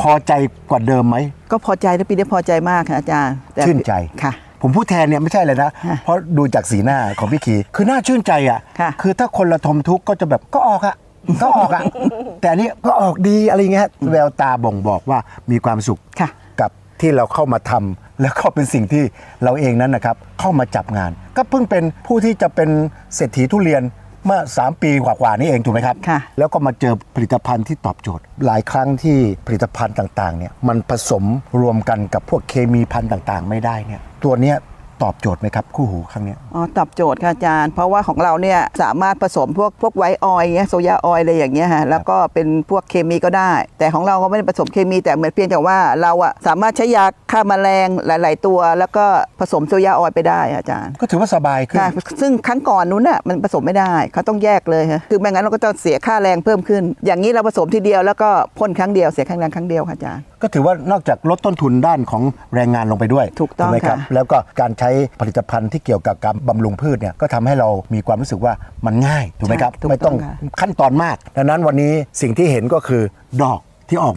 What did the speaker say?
พอใจกว่าเดิมไหม ก็พอใจนะปีนี้พอใจมากค่ะอาจารย์แต่ชื่นใจ ค่ะ ผมพูดแทนเนี่ยไม่ใช่เลยนะค่ะเพราะดูจากสีหน้าของพี่ขีคือน่าชื่นใจอะค่ะอถ้าคนระทมทุกข์ก็จะแบบก็ออกอะก็ออกอะ แต่อันนี้ก็ออกดีอะไรอย่างเงี้ยแววตาบ่งบอกว่ามีความสุข ค่ะ กับที่เราเข้ามาทำแล้วก็เป็นสิ่งที่เราเองนั้นนะครับ เข้ามาจับงาน ก็เพิ่งเป็นผู้ที่จะเป็นเศรษฐีทุเรียน เมื่อ 3 ปีกว่าๆนี้เองถูกไหมครับ ค่ะ แล้วก็มาเจอผลิตภัณฑ์ที่ตอบโจทย์ หลายครั้งที่ผลิตภัณฑ์ต่างๆเนี่ยมันผสมรวมกันกับพวกเคมีพันธุ์ต่างๆ ไม่ได้เนี่ยตัวเนี้ย ตอบโจทย์ไหมครับคู่หูครั้งเนี้ยอ๋อตอบโจทย์ค่ะอาจารย์ เพราะว่าของเราเนี่ยสามารถผสมพวกพวกไวท์ออยล์เงี้ยโซยาออยล์อะไรอย่างเงี้ยฮะแล้วก็เป็นพวกเคมีก็ได้ แต่ของเราก็ไม่ได้ผสมเคมีแต่เหมือนเพียงแต่ว่าเราอะสามารถใช้ยาฆ่าแมลงหลาย ๆ ตัว แล้วก็ผสมโซยาออยล์ไปได้อาจารย์ก็ถือว่าสบายขึ้นค่ะซึ่งครั้งก่อนนู้นน่ะมันผสมไม่ได้เขาต้องแยกเลยฮะคือไม่งั้นเราก็จะเสียค่าแรงเพิ่มขึ้น อย่างนี้เราผสมทีเดียวแล้วก็พ่นครั้งเดียวเสียค่าแรงครั้งเดียวค่ะอาจารย์ ก็ถือว่านอกจากลดต้นทุนด้านของแรงงานลงไปด้วยถูกต้องไหมครับค่ะแล้วก็การใช้ผลิตภัณฑ์ที่เกี่ยวกับการบำรุงพืชเนี่ยก็ทำให้เรามีความรู้สึกว่ามันง่ายถูกไหมครับใช่ถูกไม่ต้องต้องค่ะขั้นตอนมาก ดังนั้นวันนี้สิ่งที่เห็นก็คือดอกที่ออกมา